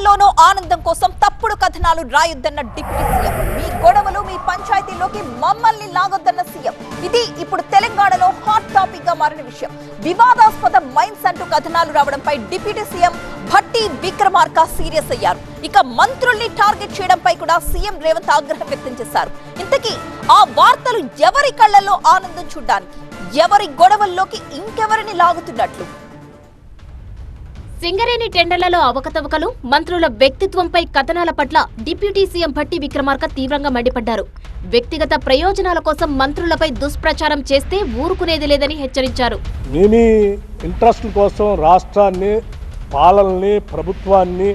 గొడవల్లోనూ ఆనందం కోసం తప్పుడు కథనాలు రాయొద్దన్న డిప్యూటీ సీఎం. మీ గొడవలు మీ పంచాయతీలోకి మమ్మల్ని లాగొద్దన్న సీఎం. ఇది ఇప్పుడు తెలంగాణలో హాట్ టాపిక్గా మారిన విషయం. వివాదాస్పద మైన్స్ అంటూ కథనాలు రావడంపై deputy CM Bhatti Vikramarka serious అయ్యారు. ఇక మంత్రుల్ని టార్గెట్ చేయడంపై కూడా సీఎం రేవంత్ ఆగ్రహం వ్యక్తం చేశారు. ఇంతకీ ఆ వార్తలు ఎవరి కళ్ళల్లో ఆనందం చూడ్డానికి? ఎవరి గొడవల్లోకి ఇంకెవరిని లాగుతున్నట్లు? సింగరేణి టెండర్లలో అవకతవకలు మంత్రుల వ్యక్తిత్వంపై కథనాల పట్ల డిప్యూటీ సీఎం భట్టి విక్రమార్క తీవ్రంగా మండిపడ్డారు. వ్యక్తిగత ప్రయోజనాల కోసం మంత్రులపై దుష్ప్రచారం చేస్తే ఊరుకునేది లేదని హెచ్చరించారు. ఇంట్రెస్ట్ కోసం రాష్ట్రాన్ని పాలనని ప్రభుత్వాన్ని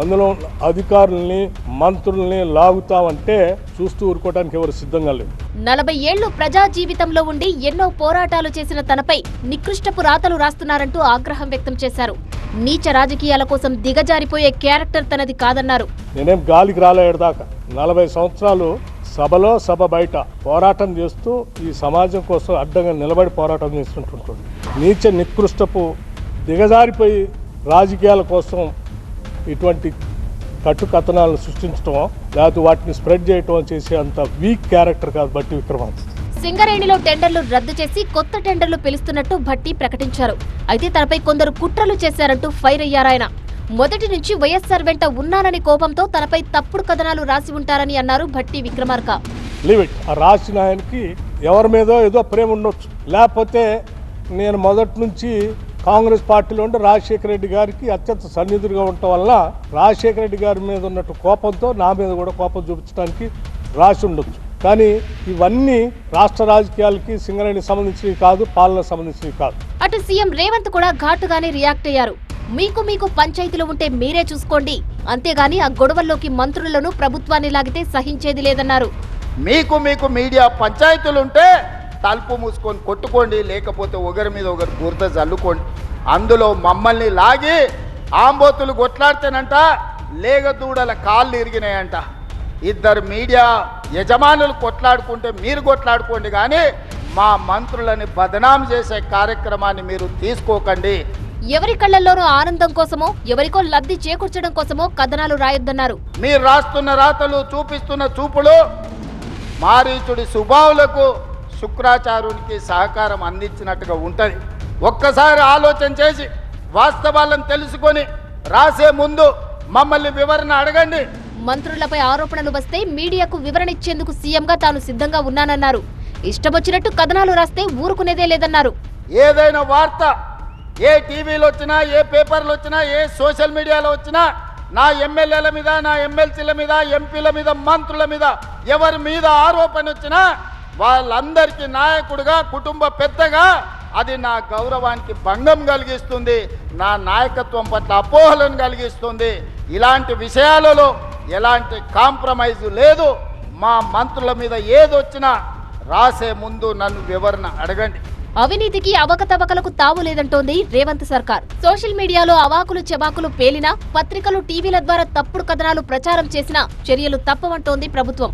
అందులో అధికారుల్ని మంత్రుల్ని లాగుతామంటే చూస్తూ ఊరుకోవడానికి ఎవరు సిద్ధంగా లేవు నలభై ఏళ్ళు ప్రజా జీవితంలో ఉండి ఎన్నో పోరాటాలు చేసిన తనపై నికృష్టపు రాతలు రాస్తున్నారంటూ ఆగ్రహం వ్యక్తం చేశారు. నీచ రాజకీయాల కోసం దిగజారిపోయే క్యారెక్టర్ తనది కాదన్నారు. నేనేం గాలికి రాలేదాకా నలభై సంవత్సరాలు సభలో సభ బయట పోరాటం చేస్తూ ఈ సమాజం కోసం అడ్డంగా నిలబడి పోరాటం చేస్తుంటుంటుంది నీచ నికృష్టపు దిగజారిపోయి రాజకీయాల కోసం ఇటువంటి కట్టు కథనాలను సృష్టించడం లేకపోతే వాటిని స్ప్రెడ్ చేయటం చేసే అంత వీక్ క్యారెక్టర్ కాదు బట్టి విక్రమార్క సింగరేణిలో టెండర్లు రద్దు చేసి కొత్త టెండర్లు పిలుస్తున్నట్టు భట్టి ప్రకటించారు. అయితే తనపై కొందరు కుట్రలు చేశారంటూ ఫైర్ అయ్యారాయన మొదటి నుంచి వైఎస్ఆర్ వెంట ఉన్నానని కోపంతో తనపై తప్పుడు కథనాలు రాసి ఉంటారని అన్నారు భట్టి విక్రమార్క. రాసిన ఆయనకి ఎవరి మీదో ఏదో ప్రేమ ఉండొచ్చు. లేకపోతే నేను మొదటి నుంచి కాంగ్రెస్ పార్టీలో ఉండి రాజశేఖర రెడ్డి గారికి అత్యంత సన్నిధులుగా ఉండటం వల్ల రాజశేఖర రెడ్డి గారి మీద ఉన్నట్టు కోపంతో నా మీద కూడా కోపం చూపించడానికి రాసి ఉండొచ్చు. కానీ ఇవన్నీ రాష్ట్ర రాజకీయాలకి సింగరేణికి సంబంధించినవి కాదు పాలనకు సంబంధించినవి కాదు. అటు సీఎం రేవంత్ కూడా ఘాటుగానే రియాక్ట్ అయ్యారు. మీకు మీకు పంచాయతీలు ఉంటే మీరే చూసుకోండి. అంతేగాని ఆ గొడవల్లోకి మంత్రులను ప్రభుత్వాన్ని లాగితే సహించేది లేదన్నారు. మీకు మీకు మీడియా పంచాయతీలు ఉంటే తలుపు మూసుకొని కొట్టుకోండి లేకపోతే ఒకరి మీద ఒకరు బురద జల్లుకోండి. అందులో మమ్మల్ని లాగి ఆంబోతులు కొట్లాడితేనంట లేగదూడల కాళ్ళు ఇరిగినాయంట. ఇద్దరు మీడియా యజమానులు కొట్లాడుకుంటే మీరు కొట్లాడుకోండి కానీ మా మంత్రులని బదనాం చేసే కార్యక్రమాన్ని మీరు తీసుకోకండి. ఎవరి కళ్ళల్లోనూ ఆనందం కోసమో ఎవరికో లబ్ధి చేకూర్చడం కోసమో కథనాలు రాయొద్దన్నారు. మీరు రాస్తున్న రాతలు చూపిస్తున్న చూపులు మారీచుడి సుబావులకు శుక్రాచార్యునికి సహకారం అందించినట్టుగా ఉంటుంది. ఒక్కసారి ఆలోచన చేసి వాస్తవాలను తెలుసుకొని రాసే ముందు మమ్మల్ని వివరణ అడగండి. మంత్రులపై ఆరోపణలు వస్తే మీడియాకు వివరణ ఇచ్చేందుకు సీఎంగా తాను సిద్ధంగా ఉన్నానన్నారు. ఇష్టమొచ్చినట్టు కథనాలు రాస్తే ఊరుకునేదే లేదన్నారు. ఏదైనా వార్త ఏ టీవీలో వచ్చినా ఏ పేపర్లు వచ్చినా ఏ సోషల్ మీడియాలో వచ్చినా నా ఎమ్మెల్యేల మీద నా ఎమ్మెల్సీల మీద ఎంపీల మీద మంత్రుల మీద ఎవరి మీద ఆరోపణ వచ్చినా వాళ్ళందరికీ నాయకుడిగా కుటుంబ పెద్దగా అది నా గౌరవానికి భంగం కలిగిస్తుంది నా నాయకత్వం పట్ల అపోహలను కలిగిస్తుంది. ఇలాంటి విషయాలలో ఎలాంటి కాంప్రమైజ్ లేదు. మా మంత్రుల మీద ఏదొచ్చినా రాసే ముందు నన్ను వివరణ అడగండి. అవినీతికి అవకతవకలకు తావు లేదంటోంది రేవంత్ సర్కార్. సోషల్ మీడియాలో అవాకులు చెవాకులు పేలినా పత్రికలు టీవీల ద్వారా తప్పుడు కథనాలు ప్రచారం చేసినా చర్యలు తప్పవంటోంది ప్రభుత్వం.